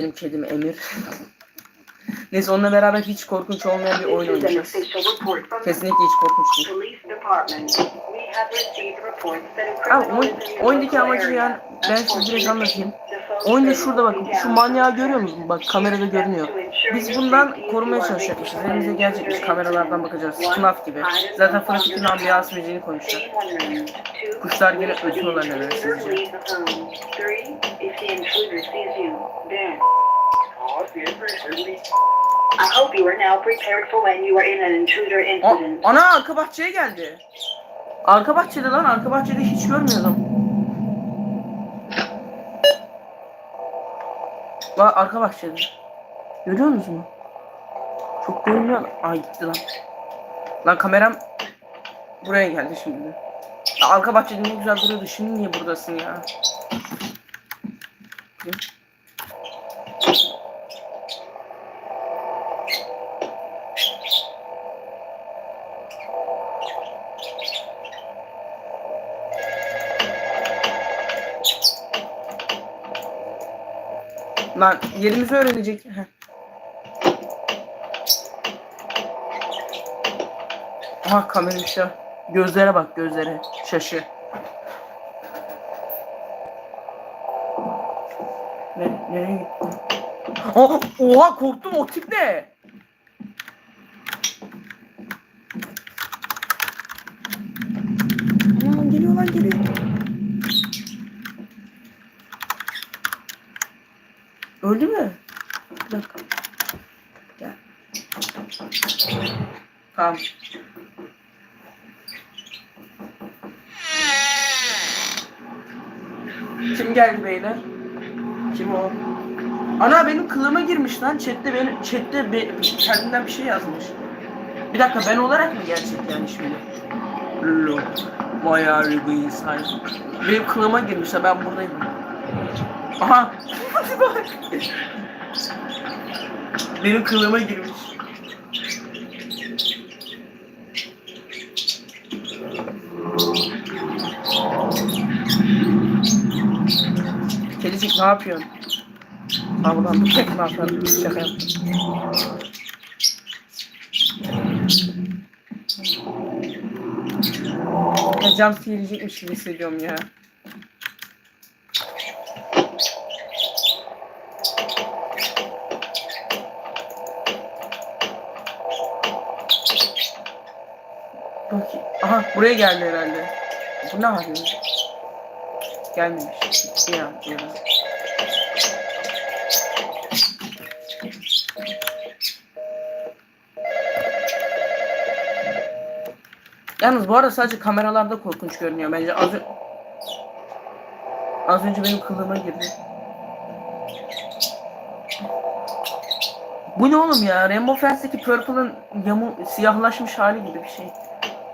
Benim kedim Emir. Neyse onunla beraber hiç korkunç olmayan bir oyun oynayacağız. Kesinlikle hiç korkunç değil. Abi oyun, oyundaki amacı yani ben size direkt anlatayım. Oyunda şurada be şu manyağı görüyor musunuz? Bak kamerada görünüyor. Biz bundan korumaya çalışacakmışız. Elimize gelecekmiş kameralardan bakacağız. FNAF gibi. Zaten FNAF 2'nin ambiyans müziğini koymuşlar. Kuşlar gene ötüyorlar neler sizce? I hope you are now prepared for when you are in an intruder A- incident. ana arka bahçeye geldi. Arka bahçede lan arka bahçede hiç görmüyordum. Bak arka bahçede. Görüyor musunuz mu? Çok görünüyor. Ay gitti lan. Lan kameram buraya geldi şimdi. Ya arka bahçede ne güzel duruyordu. Şimdi niye buradasın ya? Lan yerimizi öğrenecek. Heh. Aha kamera şu. Gözlere bak gözlere. Şaşı. Ne, nereye gitti? Oha korktum o tip ne? Aman geliyor lan geliyor. Öldü mü? Bir dakika. Gel. Tamam. Kim geldi beyler? Kim o? Ana benim kılığıma girmiş lan. Chat'te benim chat'te be, kendinden bir şey yazmış. Bir dakika ben olarak mı gerçek yani şimdi? Lolo. Why are you being silent? Benim kılığıma girmiş ha ben buradayım. Aha. Benim kılığıma girmiş. Ne yapıyorsun? Bir tek ne yapıyorum? Şaka yaptım. Ya cam silecekmiş gibi ya. Aha buraya geldi herhalde. Bu ne yapıyor? Gelmemiş. Ya. ya. Yalnız bu arada sadece kameralarda korkunç görünüyor bence. Az, ö- az önce benim kılığıma girdi. Bu ne oğlum ya? Rainbow Friends'teki Purple'ın siyahlaşmış hali gibi bir şey.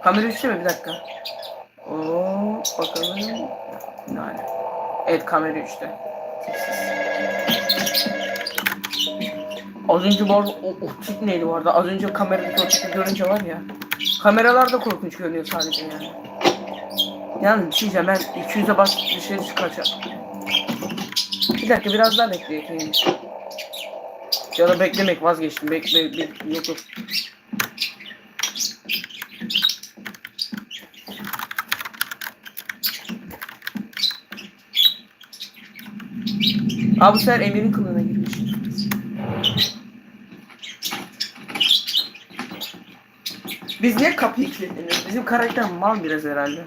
Kamera üçte mi? Bir dakika. Oo, bakalım. Hali? Evet kamera üçte. Az önce arada o, o tip neydi arada? Az önce kameradaki o tipi görünce var ya. Kameralarda korkunç görünüyor sadece yani. Yani bir şey diyeceğim ben 200'e bas dışarı çıkacağım. Bir dakika biraz daha bekleyeyim. Ya da beklemek vazgeçtim. Bekle, bekle yok yok. Abi bu sefer Emir'in kılığına girmiş. Biz niye kapıyı kilitleniyoruz? Bizim karakter mal biraz herhalde.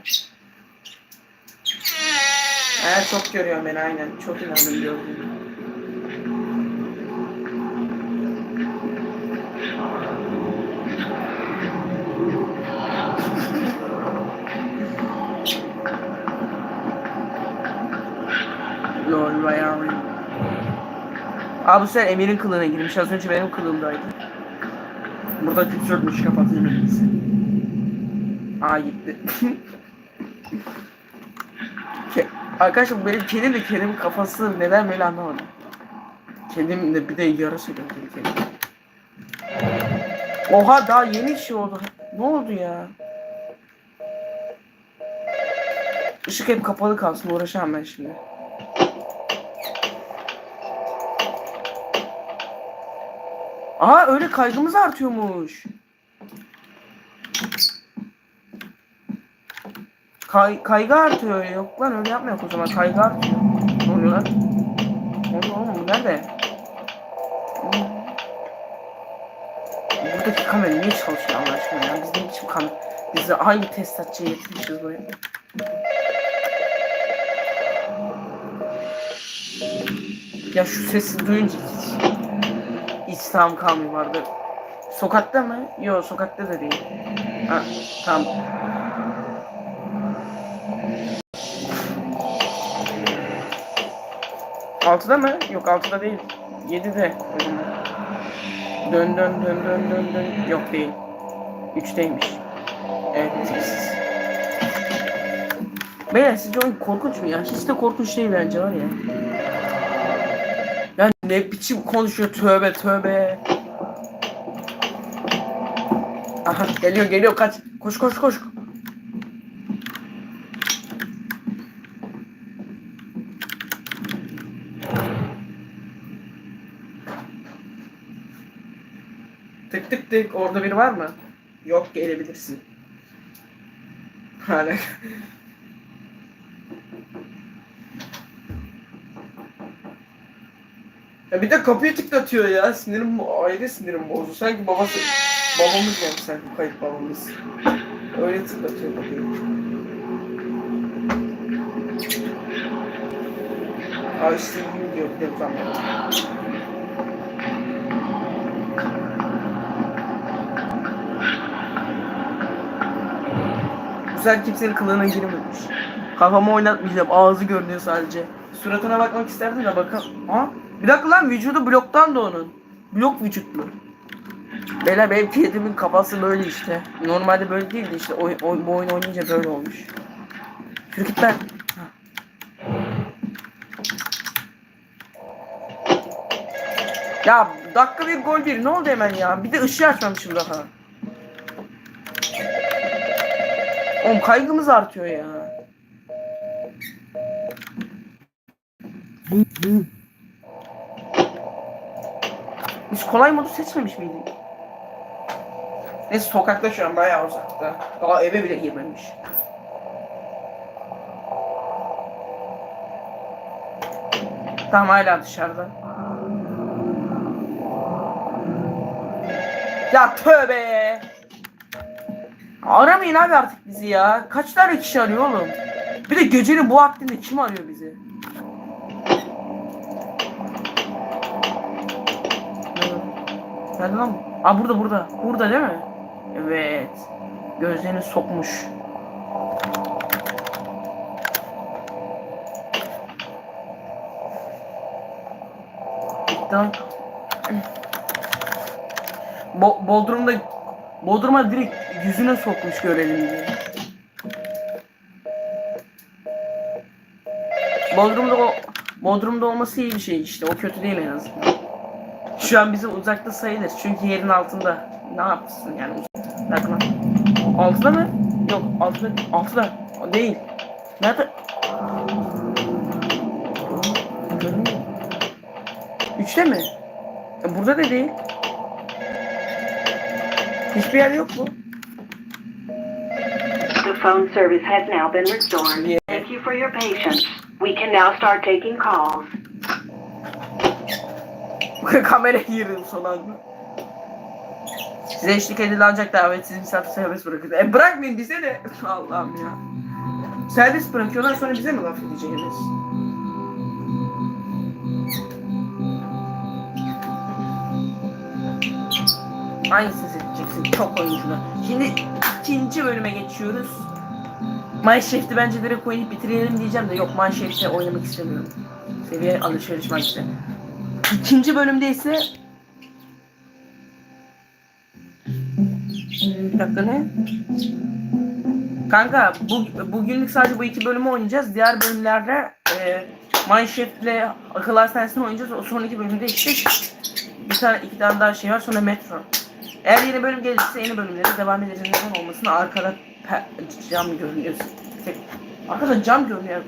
Evet çok görüyor beni aynen. Çok gördüğümü. Lol bayağı. Abi sefer Emir'in kılığına girmiş. Az önce benim kılığımdaydı. Burada küçültmüş kapatayım en iyisi. Aa gitti. Arkadaşlar benim kedim de kedim kafası neden böyle anlamadım. Kedim de bir de yarası gördüm kedim. Oha daha yeni şey oldu. Ne oldu ya? Işık hep kapalı kalsın uğraşamam ben şimdi. Aha öyle kaygımız artıyormuş. Kay, kaygı artıyor. Yok lan öyle yapmıyor o zaman. Kaygı artıyor. Ne oluyor lan? Ne oluyor oğlum nerede? Buradaki kamera niye çalışıyor Allah aşkına ya? Biz ne biçim kamera? Biz hangi tesisatçıya getirmişiz buraya? Ya şu sesi duyunca tam kalmıyor vardı. Sokakta mı? Yok sokakta da değil. Ha tamam. Altıda mı? Yok altıda değil. Yedide. o zaman. Dön dön dön dön dön dön. Yok değil. Üçteymiş. Evet sekiz. Beyler sizce oyun korkunç mu ya? Hiç de korkunç değil bence var ya. Ne biçim konuşuyor tövbe tövbe. Aha geliyor geliyor kaç. Koş koş koş. Tık tık tık orada biri var mı? Yok gelebilirsin. Hala. Ya bir de kapıyı tıklatıyor ya. Sinirim aile sinirim bozdu. Sanki babası babamız yani sanki kayıp babamız. Öyle tıklatıyor kapıyı. Abi gün diyor utanmıyor. Bu sefer kimsenin kılığına girmemiş. Kafamı oynatmayacağım. Ağzı görünüyor sadece. Suratına bakmak isterdim de bakalım. Ha? Bir dakika lan vücudu bloktan da onun. Blok vücutlu. Beyler benim kedimin kafası böyle işte. Normalde böyle değildi işte. Oy, oy, bu oyun oynayınca böyle olmuş. Şunu git. Ha. Ya dakika bir gol bir ne oldu hemen ya? Bir de ışığı açmamışım daha. Oğlum kaygımız artıyor ya. Biz kolay modu seçmemiş miydik? Neyse sokakta şu an bayağı uzakta. Daha eve bile girmemiş. Tamam hala dışarıda. Ya tövbe. Aramayın abi artık bizi ya. Kaç tane kişi arıyor oğlum? Bir de gecenin bu vaktinde kim arıyor bizi? Nerede lan? bu? Aa burada burada. Burada değil mi? Evet. Gözlerini sokmuş. Lan. Bo Bodrum'da Bodrum'a direkt yüzüne sokmuş görelim diye. Bodrum'da o Bodrum'da olması iyi bir şey işte. O kötü değil en azından. Şu an bizim uzakta sayılır. Çünkü yerin altında. Ne yapsın yani? Nerede lan? Altıda mı? Yok altıda. Altıda. O değil. Nerede? Görünmüyor. Üçte mi? E, burada da değil. Hiçbir yer yok mu? The phone service has now been restored. Thank you for your patience. We can now start taking calls. Kameraya girdim son anda. Size eşlik edildi ancak davetsiz misafir serbest bırakıldı. E bırakmayın bize de. Allah'ım ya. Serbest bırakıyorlar sonra bize mi laf edeceğiniz? Hangisini seçeceksin? Çok oyunculu. Şimdi ikinci bölüme geçiyoruz. Mineshaft'i bence direkt oynayıp bitirelim diyeceğim de yok Mineshaft'te oynamak istemiyorum. Seviye alışveriş Mineshaft'te. İkinci bölümde ise bir dakika ne? Kanka bu, bugünlük sadece bu iki bölümü oynayacağız. Diğer bölümlerde e, Mineshaft'le akıl hastanesini oynayacağız. O sonraki bölümde işte bir tane iki tane daha şey var sonra Metro. Eğer yeni bölüm gelirse yeni bölümlere devam edeceğiz. Neden olmasın? Arkada cam görünüyor. Arkada cam görünüyor.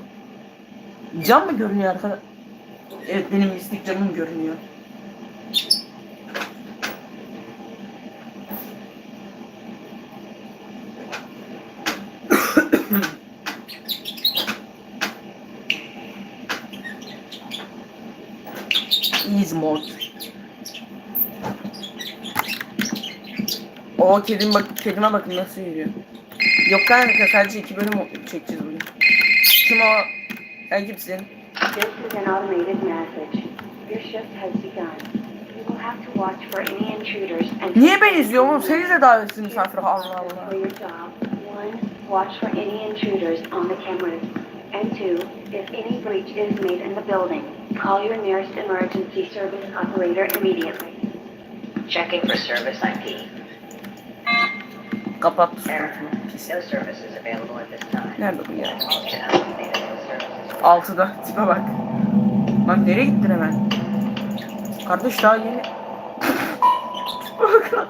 Cam mı görünüyor arkada? Evet benim mislik canım görünüyor. İyiyiz mod. O kedim bak kedime bakın nasıl yürüyor. Yok kanka sadece iki bölüm çekeceğiz bugün. Kim o? Sen kimsin? This is an automated message. Your shift has begun. You will have to watch for any intruders and Niye ben izliyorum oğlum? Sen izle davetli misafir. Allah Allah. for your job. One, watch for any intruders on the cameras. And two, if any breach is made in the building, call your nearest emergency service operator immediately. Checking for service IP. Kapattı suratını. Pis. No services available at this time. Nerede bu ya? Altıda. Tipe bak. Bak nereye gittin hemen? Kardeş daha yeni. Lan.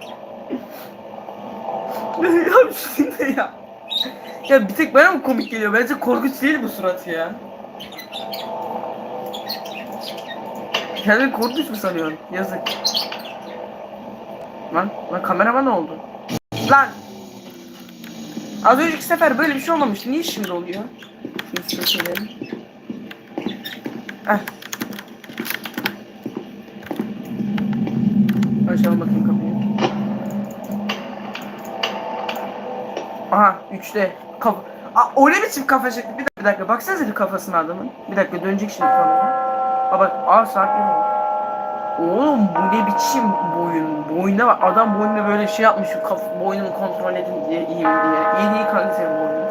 ya de ya. Ya bir tek bana mı komik geliyor? Bence korkunç değil bu surat ya. Kendini korkunç mu sanıyorsun? Yazık. Lan, lan kameraman ne oldu? Lan! Az önceki sefer böyle bir şey olmamıştı. Niye şimdi oluyor? Şunu sökelim. Heh. Açalım bakayım kapıyı. Aha üçte. Kaf Aa, o ne biçim kafa şekli? Bir dakika, bir dakika. Baksanıza kafasına adamın. Bir dakika dönecek şimdi kamera. Aa bak. Aa ol. Oğlum bu ne biçim boyun? Boyuna bak. Adam boynuna böyle şey yapmış. Kaf boynunu kontrol edin diye iyi mi diye. İyi değil kanka senin boynun.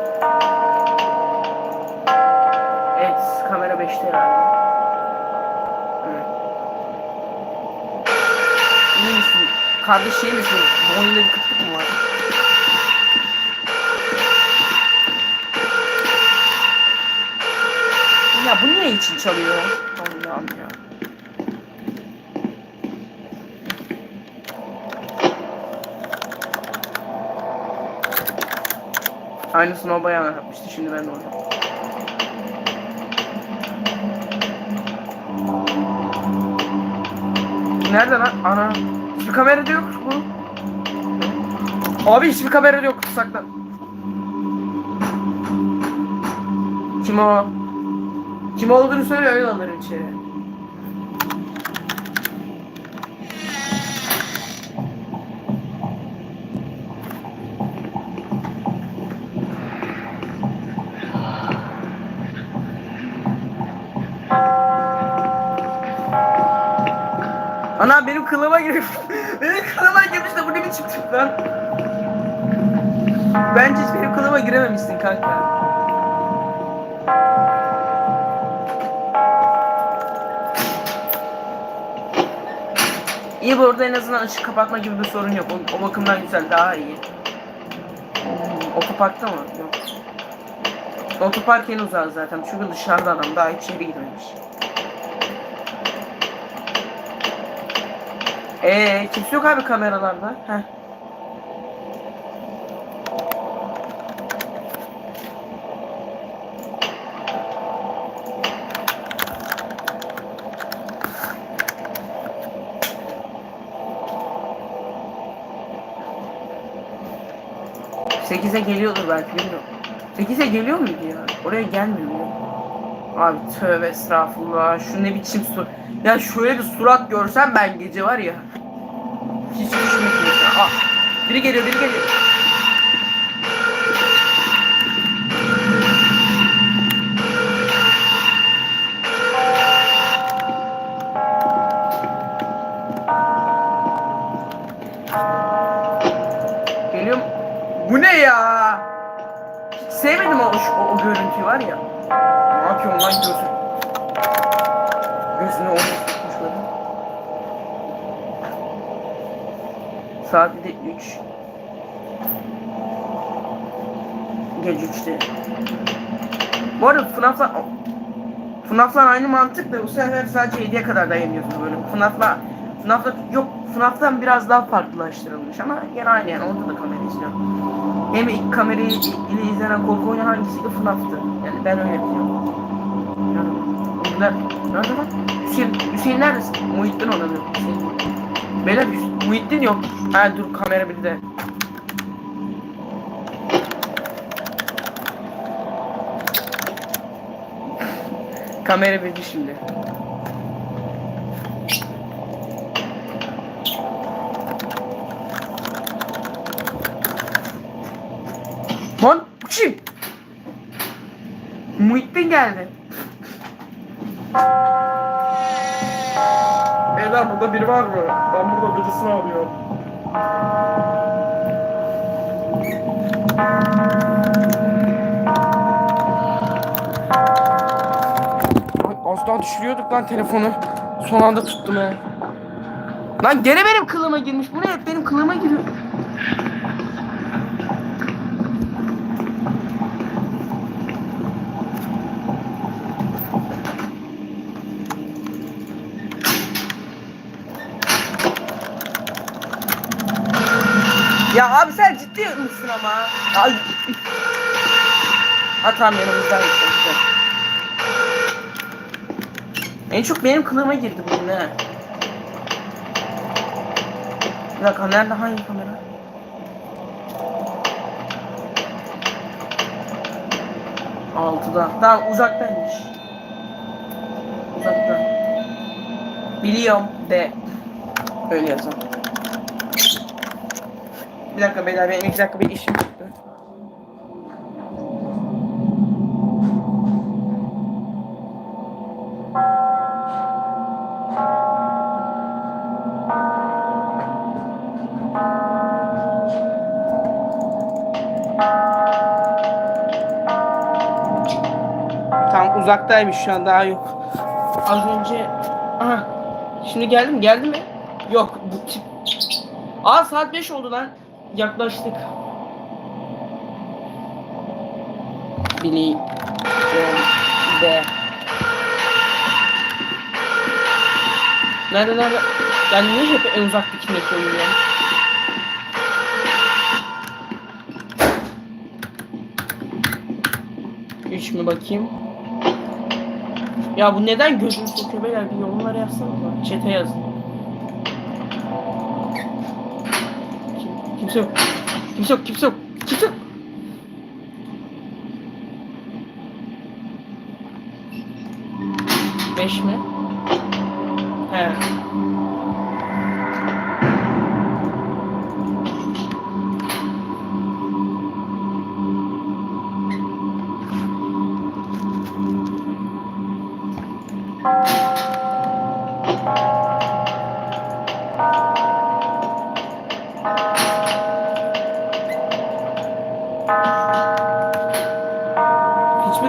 Evet kamera 5'te herhalde. Evet. İyi misin? Kardeş şey misin? Boynunda bir kıtlık mı var? Ya bu niye için çalıyor? Allah'ım ya. Aynısını o bayan yapmıştı şimdi ben de onu. Nerede lan? Ana. Hiçbir kamerada yok bu. Abi hiçbir kamerada yok. Saklan. Kim o? Kim olduğunu söyle öyle içeri. Ana benim kılıma girmiş. benim kılıma girmiş de bu ne biçim tip lan? Bence hiç benim kılıma girememişsin kanka. İyi bu arada en azından ışık kapatma gibi bir sorun yok. O, o bakımdan güzel, daha iyi. Hmm, otoparkta mı? Yok. Otopark en uzağı zaten. Çünkü dışarıda adam daha içeri girmemiş. Ee, kimse yok abi kameralarda. Heh. Sekize geliyordur belki bilmiyorum. Sekize geliyor muydu ya? Oraya gelmiyor mu? Abi tövbe estağfurullah. Şu ne biçim su. Ya şöyle bir surat görsem ben gece var ya. Hiç. Biri geliyor, biri. Geliyor Saat bir de 3. Gece 3'te. Bu arada FNAF'la FNAF'la aynı mantık da bu sefer sadece 7'ye kadar dayanıyorsun böyle. FNAF'la FNAF'la yok FNAF'tan biraz daha farklılaştırılmış ama gene aynı yani orada da kamera izliyor. Hem ilk kamerayı ile izlenen korku oyunu hangisiydi? FNAF'tı. Yani ben öyle biliyorum. Yani, nerede lan? Hüseyin, Hüseyin neredesin? Muhittin olabilir. Hüseyin. Beyler Muhittin yok. Ha dur kamera bizde. kamera bizde şimdi. Lan kim? Muhittin geldi. Beyler burada biri var mı? Ben burada birisini arıyorum. Az daha düşürüyorduk lan telefonu. Son anda tuttum he. Lan gene benim kılıma girmiş. Bu ne hep benim kılıma giriyor. Abi sen ciddi misin ama? Ay. Ha tamam yanımızdan işte. En çok benim kılığıma girdi bugün ha. Bir dakika nerede hangi kamera? Altıda. Tamam uzaktaymış. Uzakta. Biliyorum de. Öyle yazalım. Bir dakika beyler benim iki dakika bir işim çıktı. Tam uzaktaymış şu an daha yok. Az önce aha şimdi geldi mi geldi mi? Yok bu tip. Aa saat 5 oldu lan. Yaklaştık. Bili de. Nerede nerede? Yani niye hep en uzaktakine koyuyor? Üç mü bakayım? Ya bu neden gözümü sokuyor beyler bir yorumlara yazsana. Çete yazın. Kimse yok. Kimse yok, kimse yok. Kimse yok. Beş mi?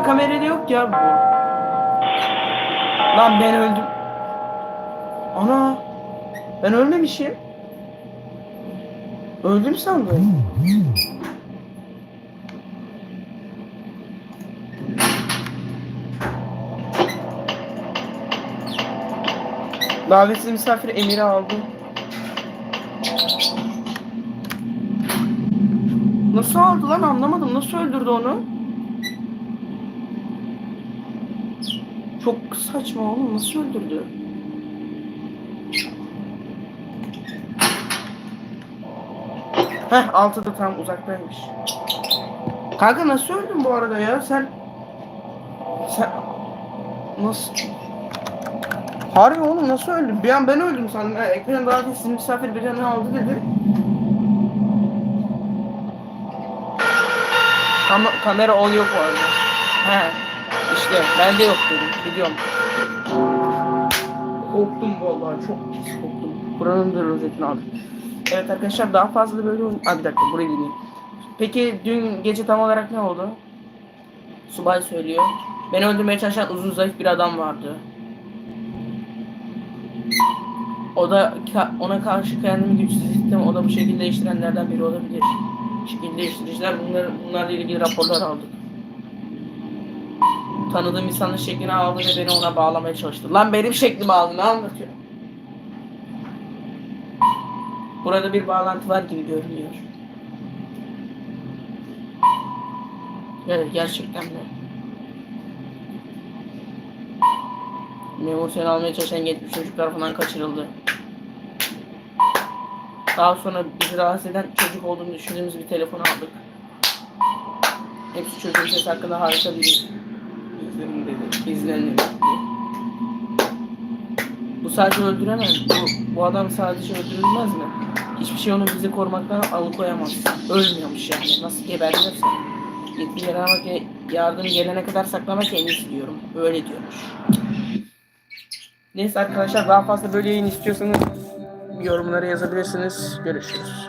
Hiçbir kamerada yok ya. Lan ben öldüm. Ana. Ben ölmemişim. Öldüm sandım. Davetsiz misafir Emir'i aldım. Nasıl aldı lan anlamadım. Nasıl öldürdü onu? Çok saçma oğlum. Nasıl öldürdü? Heh altıda tam uzaktaymış. Kanka nasıl öldün bu arada ya? Sen... Sen... Nasıl... Harbi oğlum nasıl öldün? Bir an ben öldüm sandım. Ha, Ekran davetsiz misafir bir an aldı dedi. Kam kamera ol yok arada. He. İşte ben de yok dedim. Biliyorum. Korktum vallahi çok pis korktum. Buranın da rozetini aldım. Evet arkadaşlar daha fazla böyle. Aa bir dakika burayı dinleyeyim. Peki dün gece tam olarak ne oldu? Subay söylüyor. Beni öldürmeye çalışan uzun zayıf bir adam vardı. O da ona karşı kendimi güçsüz hissettim. O da bu şekilde değiştirenlerden biri olabilir. Şekil değiştiriciler bunlar, bunlarla ilgili raporlar aldık. Tanıdığım insanın şeklini aldı ve beni ona bağlamaya çalıştı. Lan benim şeklimi aldı ne anlatıyor? Burada bir bağlantı var gibi görünüyor. Evet gerçekten de. Memur seni almaya çalışan 70 çocuk tarafından kaçırıldı. Daha sonra bizi rahatsız eden çocuk olduğunu düşündüğümüz bir telefon aldık. Hepsi çocuğun sesi hakkında harika bir dedi. Bu sadece öldüremez. Bu, bu adam sadece öldürülmez mi? Hiçbir şey onu bizi korumaktan alıkoyamaz. Ölmüyormuş yani. Nasıl gebertirse. Yetkililer aramak ve yardım gelene kadar saklamak en iyisi diyorum. Böyle diyormuş. Neyse arkadaşlar daha fazla böyle yayın istiyorsanız yorumlara yazabilirsiniz. Görüşürüz.